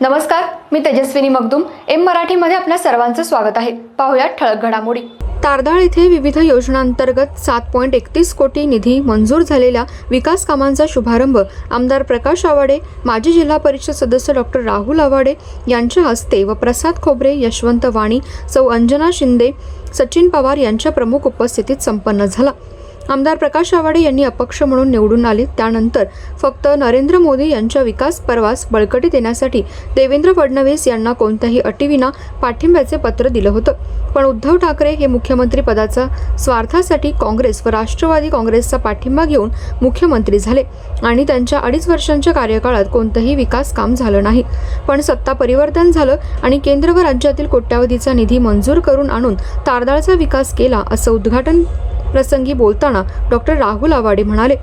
नमस्कार मी तेजस्विनी मगदुम. एम मराठीमध्ये आपल्या सर्वांचं स्वागत आहे. पाहुयात ठळक घडामोडी. तारदाळ येथे विविध योजनांतर्गत सात पॉईंट एकतीस कोटी निधी मंजूर झालेल्या विकास कामांचा शुभारंभ आमदार प्रकाश आवाडे माजी जिल्हा परिषद सदस्य डॉक्टर राहुल आवाडे यांच्या हस्ते व प्रसाद खोबरे यशवंत वाणी सौ अंजना शिंदे सचिन पवार यांच्या प्रमुख उपस्थितीत संपन्न झाला. आमदार प्रकाश आवाडे यांनी अपक्ष म्हणून निवडून आले. त्यानंतर फक्त नरेंद्र मोदी यांच्या विकास पर्वास बळकटी देण्यासाठी देवेंद्र फडणवीस यांना कोणत्याही अटीविना पाठिंब्याचे पत्र दिलं होतं. पण उद्धव ठाकरे हे मुख्यमंत्री पदाचा स्वार्थासाठी काँग्रेस व राष्ट्रवादी काँग्रेसचा पाठिंबा घेऊन मुख्यमंत्री झाले आणि त्यांच्या अडीच वर्षांच्या कार्यकाळात कोणतंही विकास काम झालं नाही. पण सत्ता परिवर्तन झालं आणि केंद्र व राज्यातील कोट्यावधीचा निधी मंजूर करून आणून तारदाळचा विकास केला असं उद्घाटन प्रसंगी बोलताना डॉक्टर राहुल आवाडे म्हणाले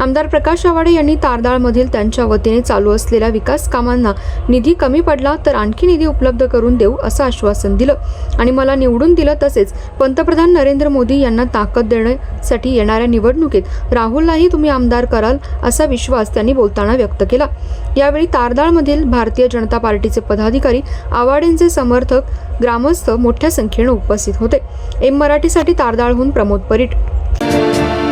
आमदार प्रकाश आवाडे यांनी तारदाळमधील त्यांच्या वतीने चालू असलेल्या विकास कामांना निधी कमी पडला तर आणखी निधी उपलब्ध करून देऊ असं आश्वासन दिलं. आणि मला निवडून दिलं तसेच पंतप्रधान नरेंद्र मोदी यांना ताकद देण्यासाठी येणाऱ्या निवडणुकीत राहुललाही तुम्ही आमदार कराल असा विश्वास त्यांनी बोलताना व्यक्त केला. यावेळी तारदाळमधील भारतीय जनता पार्टीचे पदाधिकारी आवाडेंचे समर्थक ग्रामस्थ मोठ्या संख्येने उपस्थित होते. एम मराठीसाठी तारदाळहून प्रमोद परीट